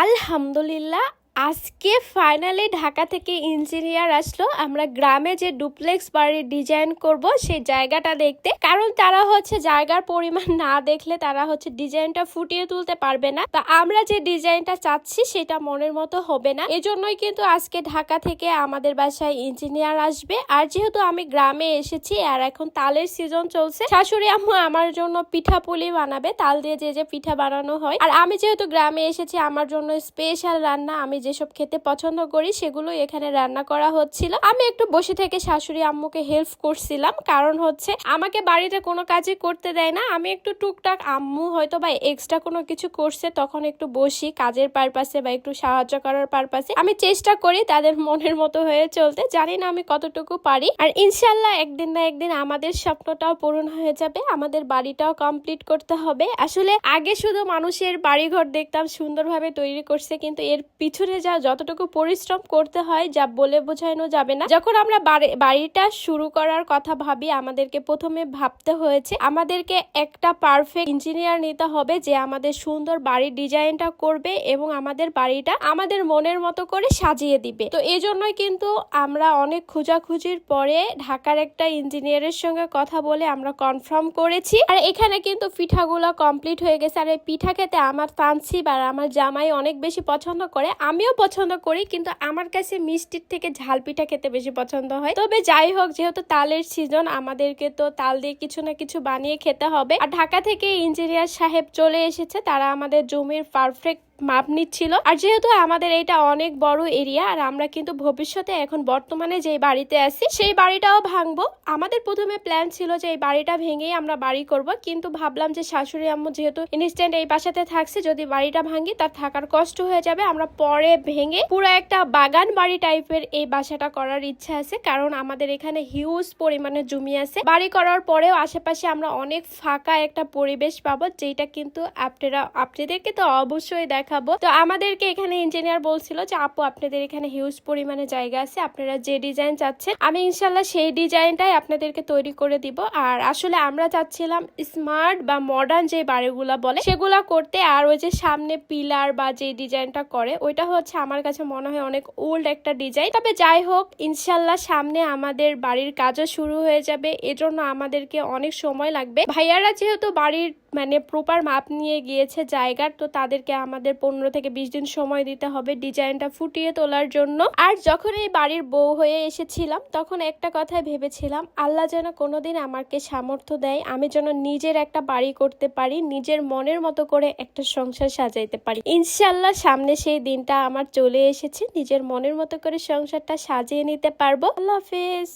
আলহামদুলিল্লাহ আজকে ফাইনালি ঢাকা থেকে ইঞ্জিনিয়ার আসলো। আমরা গ্রামে যে ডুপ্লেক্স বাড়ির ডিজাইন করব, সেই জায়গাটা দেখতে। কারণ তারা হচ্ছে জায়গার পরিমাণ না দেখলে তারা হচ্ছে ডিজাইনটা ফুটিয়ে তুলতে পারবে না। তা আমরা যে ডিজাইনটা চাচ্ছি, সেটা মনের মতো হবে না। এজন্যই কিন্তু আজকে ঢাকা থেকে আমাদের বাসায় ইঞ্জিনিয়ার আসবে। আর যেহেতু আমি গ্রামে এসেছি, আর এখন তালের সিজন চলছে, শাশুড়ি আম্মু আমার জন্য পিঠা পুলি বানাবে। তাল দিয়ে যে যে পিঠা বানানো হয়। আর আমি যেহেতু গ্রামে এসেছি, আমার জন্য স্পেশাল রান্না আমি যেসব খেতে পছন্দ করি সেগুলো এখানে রান্না করা হচ্ছিল। আমি একটু বসে থেকে শাশুড়ি আম্মুকে হেল্প করছিলাম। কারণ হচ্ছে, আমাকে বাড়িতে কোনো কাজই করতে দেয় না। আমি একটু টুকটাক আম্মু হয়তো বা এক্সট্রা কোনো কিছু করছে, তখন একটু বসি, কাজের পারপাসে বা একটু সাহায্য করার পারপাসে আমি চেষ্টা করি তাদের মনের মতো হয়ে চলতে। জানি না আমি কতটুকু পারি। আর ইনশাল্লাহ একদিন না একদিন আমাদের স্বপ্নটাও পূরণ হয়ে যাবে। আমাদের বাড়িটাও কমপ্লিট করতে হবে। আসলে আগে শুধু মানুষের বাড়িঘর দেখতাম, সুন্দরভাবে তৈরি করছে, কিন্তু এর পিছনে যা যতটুকু পরিশ্রম করতে হয়, যা বলে বোঝানো যাবে না। যখন আমরা বাড়িটা শুরু করার কথা ভাবি, আমাদেরকে প্রথমে ভাবতে হয়েছে, আমাদেরকে একটা পারফেক্ট ইঞ্জিনিয়ার নিতে হবে যে আমাদের সুন্দর বাড়ির ডিজাইনটা করবে এবং আমাদের বাড়িটা আমাদের মনের মতো করে সাজিয়ে দিবে। তো এই জন্যই কিন্তু আমরা অনেক খোঁজাখুঁজির পরে ঢাকার একটা ইঞ্জিনিয়ারের সঙ্গে কথা বলে আমরা কনফার্ম করেছি। আর এখানে কিন্তু পিঠাগুলো কমপ্লিট হয়ে গেছে। আর এই পিঠা খেতে আমার তানসিব আর আমার জামাই অনেক বেশি পছন্দ করে। আমিও পছন্দ করি, কিন্তু আমার কাছে মিষ্টির থেকে ঝাল পিঠা খেতে বেশি পছন্দ হয়। তবে যাই হোক, যেহেতু তালের সিজন আমাদেরকে তো তাল দিয়ে কিছু না কিছু বানিয়ে খেতে হবে। আর ঢাকা থেকে ইঞ্জিনিয়ার সাহেব চলে এসেছে, তারা আমাদের জমির পারফেক্ট মাপ নিচ্ছিল। আর যেহেতু আমাদের এটা অনেক বড় এরিয়া, আর আমরা কিন্তু ভবিষ্যতে এখন বর্তমানে যে বাড়িতে আছি, সেই বাড়িটাও ভাঙবো। আমাদের প্রথমে প্ল্যান ছিল যে এই বাড়িটা ভেঙেই আমরা বাড়ি করব, কিন্তু ভাবলাম যে শাশুড়ি আম্মু যেহেতু ইনস্ট্যান্ট এই বাসাতে থাকছে, যদি বাড়িটা ভাঙি তার থাকার কষ্ট হয়ে যাবে। আমরা পরে ভেঙে পুরো একটা বাগান বাড়ি টাইপের এই বাসাটা করার ইচ্ছা আছে, কারণ আমাদের এখানে হিউজ পরিমাণে জমি আছে। বাড়ি করার পরেও আশেপাশে আমরা অনেক ফাঁকা একটা পরিবেশ পাবো যেটা কিন্তু আপনারা, আপনাদেরকে তো অবশ্যই দেখাবো। তো আমাদেরকে এখানে ইঞ্জিনিয়ার বলছিল যে, আপু, আপনাদের এখানে হিউজ পরিমাণে জায়গা আছে, আপনারা যে ডিজাইন চাচ্ছেন, আমি ইনশাল্লাহ সেই ডিজাইনটাই আপনাদেরকে তৈরি করে দিব। আর আসলে আমরা চাচ্ছিলাম স্মার্ট বা মডার্ন যে বাড়িগুলা বলে, সেগুলা করতে আর ওই যে সামনে পিলার বা যে ডিজাইনটা করে, ওইটা হচ্ছে আমার কাছে মনে হয় অনেক ওল্ড একটা ডিজাইন তবে যাই হোক, ইনশাল্লাহ সামনে আমাদের বাড়ির কাজও শুরু হয়ে যাবে, এজন্য আমাদেরকে অনেক সময় লাগবে। ভাইয়ারা যেহেতু বাড়ির মানে প্রপার মাপ নিয়ে গিয়েছে জায়গার তো তাদেরকে আমাদের পনেরো থেকে বিশ দিন সময় দিতে হবে ডিজাইনটা ফুটিয়ে তোলার জন্য। আর যখন এই বাড়ির বউ হয়ে এসেছিলাম, তখন একটা কথাই ভেবেছিলাম, আল্লাহ যেন কোনোদিন আমাকে সামর্থ্য দেয়, আমি যেন নিজের একটা বাড়ি করতে পারি, নিজের মনের মতো করে একটা সংসার সাজাইতে পারি। ইনশাল্লাহ সামনে সেই দিনটা আমার চলে এসেছে, নিজের মনের মতো করে সংসারটা সাজিয়ে নিতে পারব। আল্লাহ হাফেজ।